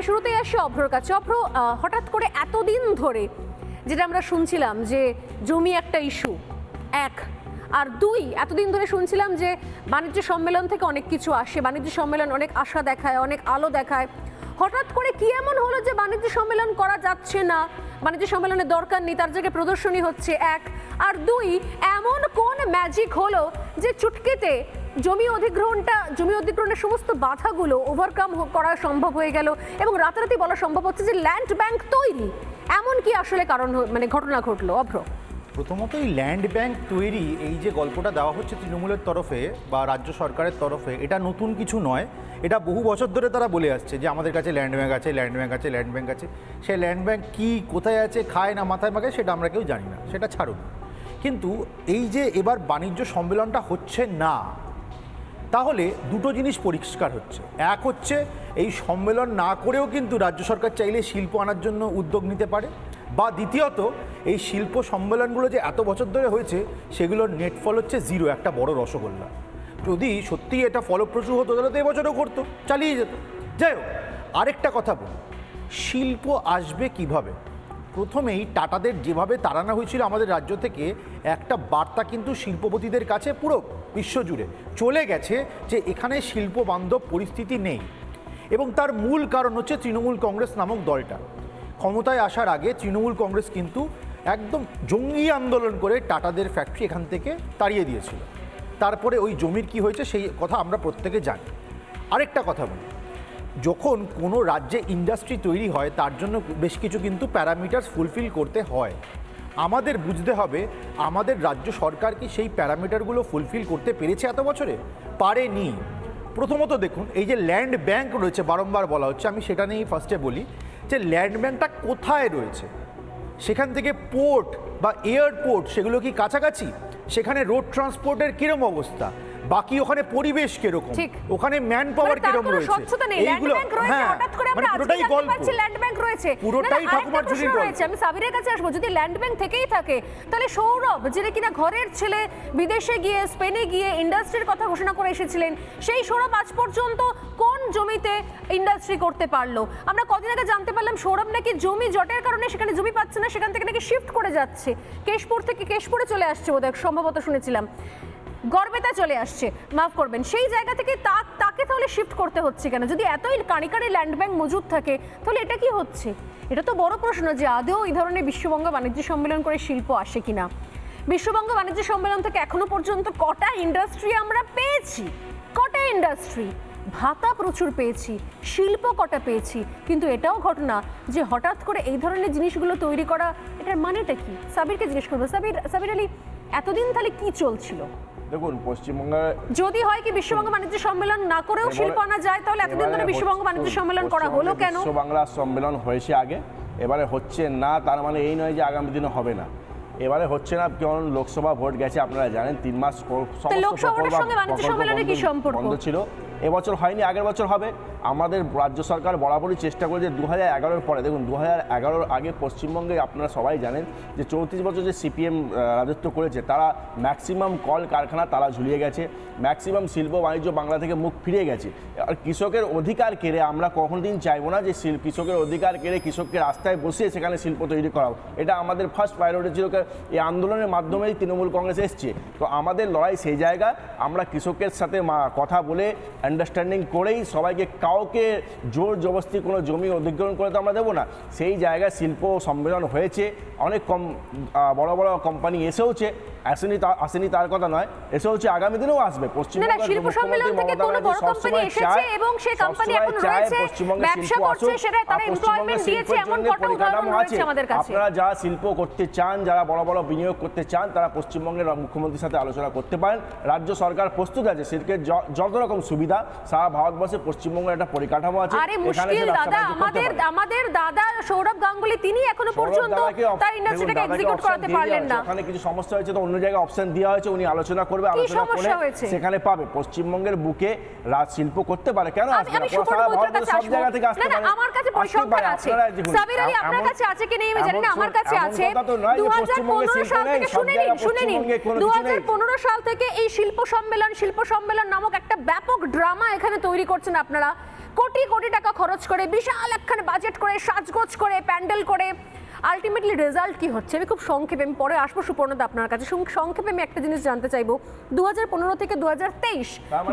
আমি শুরুতেই আসি অভ্রর কাছে অভ্র হঠাৎ করে এতদিন ধরে যেটা আমরা শুনছিলাম যে জমি একটা ইস্যু এক। আর দুই, এতদিন ধরে শুনছিলাম যে বাণিজ্য সম্মেলন থেকে অনেক কিছু আসে, বাণিজ্য সম্মেলন অনেক আশা দেখায়, অনেক আলো দেখায়। হঠাৎ করে কি এমন হলো যে বাণিজ্য সম্মেলন করা যাচ্ছে না? বাণিজ্য সম্মেলনের দরকার নেই, তার জায়গায় প্রদর্শনী হচ্ছে, এক। আর দুই, এমন কোন ম্যাজিক হলো যে চুটকিতে জমি অধিগ্রহণটা, জমি অধিগ্রহণের সমস্ত বাধাগুলো ওভারকাম করা সম্ভব হয়ে গেল এবং রাতারাতি বলা সম্ভব হচ্ছে যে ল্যান্ড ব্যাংক তৈরি। এমন কি আসলে কারণ মানে ঘটনা ঘটলো? অভ্র। প্রথমত এই ল্যান্ড ব্যাংক তৈরি, এই যে গল্পটা দেওয়া হচ্ছে তৃণমূলের তরফে বা রাজ্য সরকারের তরফে, এটা নতুন কিছু নয়। এটা বহু বছর ধরে তারা বলে আসছে যে আমাদের কাছে ল্যান্ড ব্যাংক আছে ল্যান্ড ব্যাংক আছে ল্যান্ড ব্যাংক আছে। সেই ল্যান্ড ব্যাংক কী, কোথায় আছে, খায় না, মাথায় মাখায়, সেটা আমরা কেউ জানি না, সেটা ছাড়ুন। কিন্তু এই যে এবার বাণিজ্য সম্মেলনটা হচ্ছে না তাহলে দুটো জিনিস পরিষ্কার হচ্ছে। এক হচ্ছে, এই সম্মেলন না করেও কিন্তু রাজ্য সরকার চাইলে শিল্প আনার জন্য উদ্যোগ নিতে পারে। বা দ্বিতীয়ত, এই শিল্প সম্মেলনগুলো যে এত বছর ধরে হয়েছে, সেগুলোর নেট ফল হচ্ছে জিরো একটা বড় রসগোল্লা। যদি সত্যি এটা ফলপ্রসূ হতো, তাহলে তো এবছরও করতো, চালিয়ে যেত। যাই হোক, আরেকটা কথা বলি। শিল্প আসবে কীভাবে? প্রথমেই টাটাদের যেভাবে তাড়ানো হয়েছিল আমাদের রাজ্য থেকে, একটা বার্তা কিন্তু শিল্পপতিদের কাছে পুরো বিশ্বজুড়ে চলে গেছে যে এখানে শিল্প বান্ধব পরিস্থিতি নেই। এবং তার মূল কারণ হচ্ছে তৃণমূল কংগ্রেস নামক দলটা। ক্ষমতায় আসার আগে তৃণমূল কংগ্রেস কিন্তু একদম জঙ্গি আন্দোলন করে টাটাদের ফ্যাক্টরি এখান থেকে তাড়িয়ে দিয়েছিল। তারপরে ওই জমির কি হয়েছে সেই কথা আমরা প্রত্যেকে জানি। আরেকটা কথা বলি, যখন কোনো রাজ্যে ইন্ডাস্ট্রি তৈরি হয়, তার জন্য বেশ কিছু কিন্তু প্যারামিটার্স ফুলফিল করতে হয়। আমাদের বুঝতে হবে, আমাদের রাজ্য সরকার কি সেই প্যারামিটারগুলো ফুলফিল করতে পেরেছে এত বছরে? পারেনি। প্রথমত দেখুন, এই যে ল্যান্ড ব্যাংক রয়েছে, বারংবার বলা হচ্ছে, আমি সেটা নিয়েই ফার্স্টে বলি, যে ল্যান্ড ব্যাংকটা কোথায় রয়েছে? সেখান থেকে পোর্ট বা এয়ারপোর্ট সেগুলো কি কাছাকাছি? সেখানে রোড ট্রান্সপোর্টের কীরম অবস্থা? বাকি ওখানে পরিবেশ কীরকম। ওখানে ম্যান পাওয়ার কোনো রয়েছে? স্বচ্ছতা নেই। ল্যান্ড রয়েছে হ্যাঁ, হঠাৎ করে আমরা মানে পুরোটাই গল্প। ল্যান্ড ব্যাংক রয়েছে। পুরোটাই ঠাকুমার গল্প। রয়েছে আমি সাবিরের কাছে আসব। যদি ল্যান্ড ব্যাংক থেকেই থাকে তাহলে সৌরভ যেটা কিনা ঘরের ছেলে বিদেশে গিয়ে স্পেনে গিয়ে ইন্ডাস্ট্রির কথা ঘোষণা করে এসেছিলেন সেই সৌরভ আজ পর্যন্ত কোন জমিতে ইন্ডাস্ট্রি করতে পারল? আমরা কদিন আগে জানতে পারলাম সৌরভ নাকি জমি জটের কারণে সেখানে জমি পাচ্ছে না সেখান থেকে নাকি শিফট করে যাচ্ছে। কেশপুর থেকে কেশপুরে চলে আসছে বোধহয় সম্ভবত শুনেছিলাম। গর্বেতা চলে আসছে। মাফ করবেন, সেই জায়গা থেকে তা- তাকে তাহলে শিফট করতে হচ্ছে কেন? যদি এতই কানিকারে ল্যান্ড ব্যাংক মজুদ থাকে, তাহলে এটা কি হচ্ছে? এটা তো বড় প্রশ্ন যে আদৌ এই ধরনের বিশ্ববঙ্গ বাণিজ্য সম্মেলন করে শিল্প আসে কিনা? বিশ্ববঙ্গ বাণিজ্য সম্মেলন থেকে এখনও পর্যন্ত কটা ইন্ডাস্ট্রি আমরা পেয়েছি? কটা ইন্ডাস্ট্রি ভাতা প্রচুর পেয়েছি, শিল্প কটা পেয়েছি, কিন্তু এটাও ঘটনা যে হঠাৎ করে এই ধরনের জিনিসগুলো তৈরি করা, এটার মানেটা কি? সাবিরকে জিজ্ঞেস করব। সাবির সাবির আলী, এতদিন তাহলে কি চলছিল? দেখুন পশ্চিমবঙ্গে যদি হয় কি বিশ্ববঙ্গ বাণিজ্য সম্মেলন না করেও শিল্প আনা যায় তাহলে এতদিন ধরে বিশ্ববঙ্গ বাণিজ্য সম্মেলন করা হলো কেন? বাংলা সম্মেলন হয়েছে আগে এবারে হচ্ছে না তার মানে এই নয় যে আগামী দিনে হবে না। এবারে হচ্ছে না কারণ লোকসভা ভোট গেছে আপনারা জানেন তিন মাস কর- সমস্ত লোকসভা সঙ্গে বাণিজ্য সম্মেলনের কি সম্পর্ক? বন্ধ ছিল। এবছর হয়নি, আগের বছর হবে। আমাদের রাজ্য সরকার বরাবরই চেষ্টা করেছে দু হাজার এগারোর পরে, দেখুন দু হাজার এগারোর আগে পশ্চিমবঙ্গে আপনারা সবাই জানেন যে চৌত্রিশ বছর যে সিপিএম রাজত্ব করেছে, তারা ম্যাক্সিমাম কল কারখানা তারা ঝুলিয়ে গেছে, ম্যাক্সিমাম শিল্প বাণিজ্য বাংলা থেকে মুখ ফিরে গেছে। আর কৃষকের অধিকার কেড়ে আমরা কখনো দিন চাইব না যে কৃষকের অধিকার কেড়ে কৃষককে রাস্তায় বসিয়ে সেখানে শিল্প তৈরি করা হোক। এটা আমাদের ফার্স্ট প্রায়োরিটি ছিল এই আন্দোলনের মাধ্যমেই তৃণমূল কংগ্রেস এসছে। তো আমাদের লড়াই সেই জায়গা, আমরা কৃষকের সাথে কথা বলে আন্ডারস্ট্যান্ডিং করেই সবাইকে কাউকে জোর জবস্তি কোনো জমি অধিগ্রহণ করে তো আমরা দেবো না। সেই জায়গায় শিল্প সম্মেলন হয়েছে অনেক কম বড় বড় কোম্পানি এসেওছে আসেনি আসেনি তার কথা নয় এসেওছে আগামী দিনেও আসবে। পশ্চিমবঙ্গের শিল্প সম্মেলন থেকে মমতা কোনো বড় কোম্পানি সবসময় এসেছে চায়- এবং সেই কোম্পানি সবসময় এখন চায় রয়েছে ব্যবসা শিল্প করছে সেটা আর তারা এমপ্লয়মেন্ট দিয়েছে শিল্পের এমন জন্য উদাহরণ পরিকাঠামো রয়েছে আছে। আমাদের কাছে। আপনারা যারা শিল্প করতে চান যারা বড় বড় বিনিয়োগ করতে চান তারা পশ্চিমবঙ্গের মুখ্যমন্ত্রীর সাথে আলোচনা করতে পারেন। রাজ্য সরকার প্রস্তুত আছে শিল্পের য- যত রকম সুবিধা সারা ভারতবর্ষে পশ্চিমবঙ্গের একটা পরিকাঠামো আছে। আরে মুশকিল দাদা আমাদের আমাদের দাদা সৌরভ গাঙ্গুলি তিনি এখনও পর্যন্ত তার ইন্ডাস্ট্রিটাকে এক্সিকিউট করাতে পারলেন না। ওখানে কিছু সমস্যা হয়েছে তো অন্য জায়গায় অপশন দেওয়া হয়েছে উনি আলোচনা করবে আলোচনা করে সেখানে পাবে। পশ্চিমবঙ্গের বুকে রাজ শিল্প করতে পারে। কেন আমি সুপর্ণ কাছে আসব। না আমার কাছে পরিসংখ্যান আছে। সাবির আলী আপনার কাছে আছে কি নেই আমি জানি না আমার কাছে আছে। কথা তো নয় যে 2015 সাল থেকে শুনে নিন শুনে নিন। পশ্চিমবঙ্গে কোনো কিছু নেই। 2015 সাল থেকে এই শিল্প সম্মেলন শিল্প সম্মেলন নামক একটা ব্যাপক ড্রামা এখানে তৈরি করছেন আপনারা। কোটি কোটি টাকা খরচ করে বিশাল একখানে বাজেট করে সাজগোজ করে প্যান্ডেল করে। আলটিমেটলি রেজাল্ট কি হচ্ছে? আমি খুব সংক্ষেপে আমি পরে আসব সুপর্ণদা আপনার কাছে। সংক্ষেপে আমি একটা জিনিস জানতে চাইব। দু থেকে দু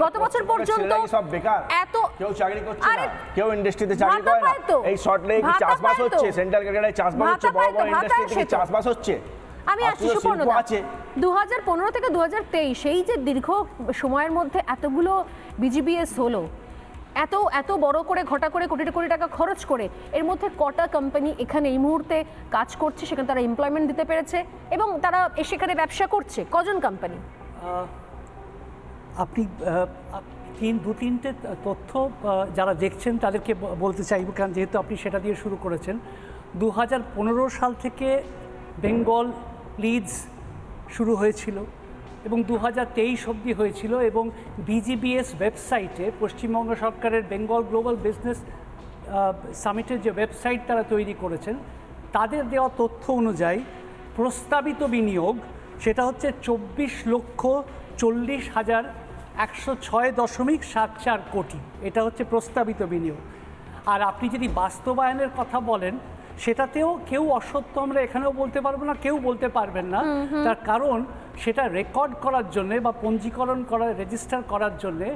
গত বছর পর্যন্ত সব বেকার? এত কেউ চাকরি করছে না। কেউ ইন্ডাস্ট্রিতে চাকরি করে না। এই শর্ট লেগে চাষবাস হচ্ছে সেন্ট্রাল ক্যালকাটায় চাষবাস হচ্ছে বড় বড় ইন্ডাস্ট্রিতে আসে কি তো। চাষবাস হচ্ছে? আমি আসছি সুপর্ণদা আছে। দু হাজার পনেরো থেকে দু হাজার তেইশ এই যে দীর্ঘ সময়ের মধ্যে এতগুলো বিজিবিএস হলো এত এত বড় করে ঘটা করে কোটি কোটি টাকা খরচ করে এর মধ্যে কটা কোম্পানি এখানে এই মুহূর্তে কাজ করছে সেখানে তারা এমপ্লয়মেন্ট দিতে পেরেছে এবং তারা এ সেখানে ব্যবসা করছে কজন কোম্পানি আপনি তিন দু তিনটে তথ্য যারা দেখছেন তাদেরকে বলতে চাইব কারণ যেহেতু আপনি সেটা দিয়ে শুরু করেছেন। দু হাজার পনেরো সাল থেকে বেঙ্গল লিডস শুরু হয়েছিল এবং দু হাজার তেইশ অবধি হয়েছিল এবং বিজিবিএস ওয়েবসাইটে পশ্চিমবঙ্গ সরকারের বেঙ্গল গ্লোবাল বিজনেস সামিটের যে ওয়েবসাইট তারা তৈরি করেছেন, তাদের দেওয়া তথ্য অনুযায়ী প্রস্তাবিত বিনিয়োগ সেটা হচ্ছে চব্বিশ লক্ষ চল্লিশ হাজার একশো ছয় দশমিক সাত চার কোটি। এটা হচ্ছে প্রস্তাবিত বিনিয়োগ। আর আপনি যদি বাস্তবায়নের কথা বলেন সেটাতেও কেউ অসত্য আমরা এখানেও বলতে পারব না কেউ বলতে পারবেন না। তার কারণ সেটা রেকর্ড করার জন্যে বা পঞ্জীকরণ করার রেজিস্টার করার জন্যে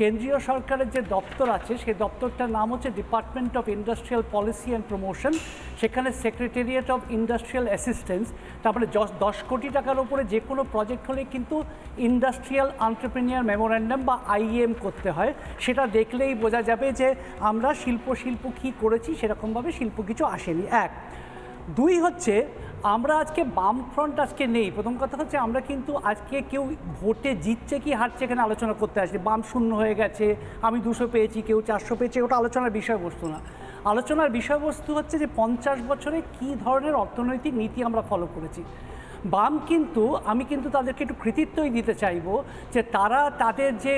কেন্দ্রীয় সরকারের যে দপ্তর আছে, সেই দপ্তরটার নাম হচ্ছে department of industrial policy and promotion সেখানে সেক্রেটারিয়েট অফ ইন্ডাস্ট্রিয়াল অ্যাসিস্ট্যান্স তারপরে দশ কোটি টাকার উপরে যে কোনো প্রজেক্ট হলে কিন্তু ইন্ডাস্ট্রিয়াল আন্টারপ্রেনিয়ার মেমোরেন্ডাম বা আইএম করতে হয়। সেটা দেখলেই বোঝা যাবে যে আমরা শিল্প শিল্প কী করেছি, সেরকমভাবে শিল্প কিছু আসেনি। এক, দুই হচ্ছে আমরা আজকে বাম ফ্রন্ট আজকে নেই। প্রথম কথা হচ্ছে আমরা কিন্তু আজকে কেউ ভোটে জিতছে কি, হারছে এখানে আলোচনা করতে আসছি বাম শূন্য হয়ে গেছে, আমি দুশো পেয়েছি, কেউ চারশো পেয়েছে, ওটা আলোচনার বিষয়বস্তু না। আলোচনার বিষয়বস্তু হচ্ছে যে পঞ্চাশ বছরে কি ধরনের অর্থনৈতিক নীতি আমরা ফলো করেছি। বাম কিন্তু, আমি কিন্তু তাদেরকে একটু কৃতিত্বই দিতে চাইব যে তারা তাদের যে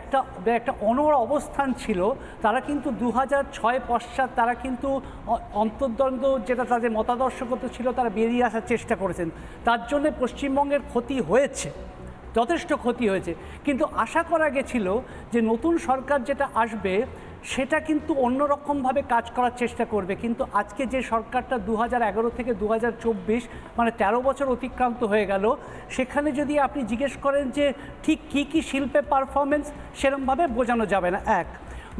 একটা একটা অনর অবস্থান ছিল, তারা কিন্তু দু হাজার ছয় পশ্চাৎ তারা কিন্তু অন্তর্দ্বন্দ্ব যেটা তাদের মতাদর্শগত ছিল, তারা বেরিয়ে আসার চেষ্টা করেছেন। তার জন্য পশ্চিমবঙ্গের ক্ষতি হয়েছে, যথেষ্ট ক্ষতি হয়েছে। কিন্তু আশা করা গেছিল যে নতুন সরকার যেটা আসবে সেটা কিন্তু অন্যরকমভাবে কাজ করার চেষ্টা করবে। কিন্তু আজকে যে সরকারটা দু এগারো থেকে দু হাজার চব্বিশ মানে ১৩ বছর অতিক্রান্ত হয়ে গেল সেখানে যদি আপনি জিজ্ঞেস করেন যে ঠিক কি কি শিল্পে পারফরমেন্স সেরমভাবে বোঝানো যাবে না। এক।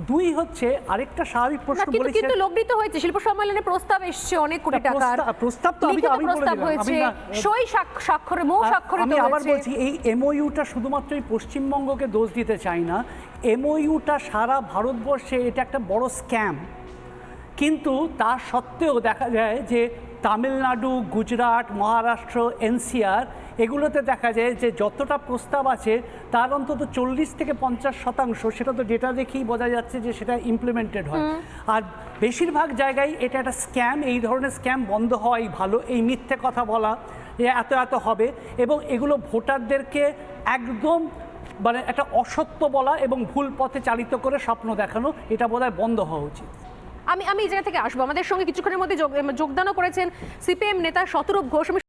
দুই হচ্ছে আরেকটা স্বাভাবিক প্রশ্ন কিন্তু কিন্তু লগ্নিত হয়েছে শিল্প সম্মেলনে প্রস্তাব এসছে অনেক কোটি টাকার। প্রস্তাব- তো আমি আমি প্রস্তাব হয়েছে সই স্বাক্ষ- স্বাক্ষরে মৌ আর স্বাক্ষরিত আমি আবার বলছি এই এমওইউটা শুধুমাত্র এই পশ্চিমবঙ্গকে দোষ দিতে চাই না। এমওইউটা সারা ভারতবর্ষে এটা একটা বড় স্ক্যাম। কিন্তু তা সত্ত্বেও দেখা যায় যে তামিলনাড়ু গুজরাট মহারাষ্ট্র এনসিআর এগুলোতে দেখা যায় যে যতটা প্রস্তাব আছে তার অন্তত চল্লিশ থেকে পঞ্চাশ শতাংশ সেটা তো ডেটা দেখেই বোঝা যাচ্ছে যে সেটা ইমপ্লিমেন্টেড হয়। আর বেশিরভাগ জায়গায় এটা একটা স্ক্যাম এই ধরনের স্ক্যাম বন্ধ হওয়াই ভালো এই মিথ্যে কথা বলা যে এত এত হবে। এবং এগুলো ভোটারদেরকে একদম মানে একটা অসত্য বলা এবং ভুল পথে চালিত করে স্বপ্ন দেখানো, এটা বোধহয় বন্ধ হওয়া উচিত। আমি আমি এই জায়গা থেকে আসব। আমাদের সঙ্গে কিছুক্ষণের মধ্যে যোগ- যোগদানও করেছেন সিপিএম নেতা শতরূপ ঘোষ। আমি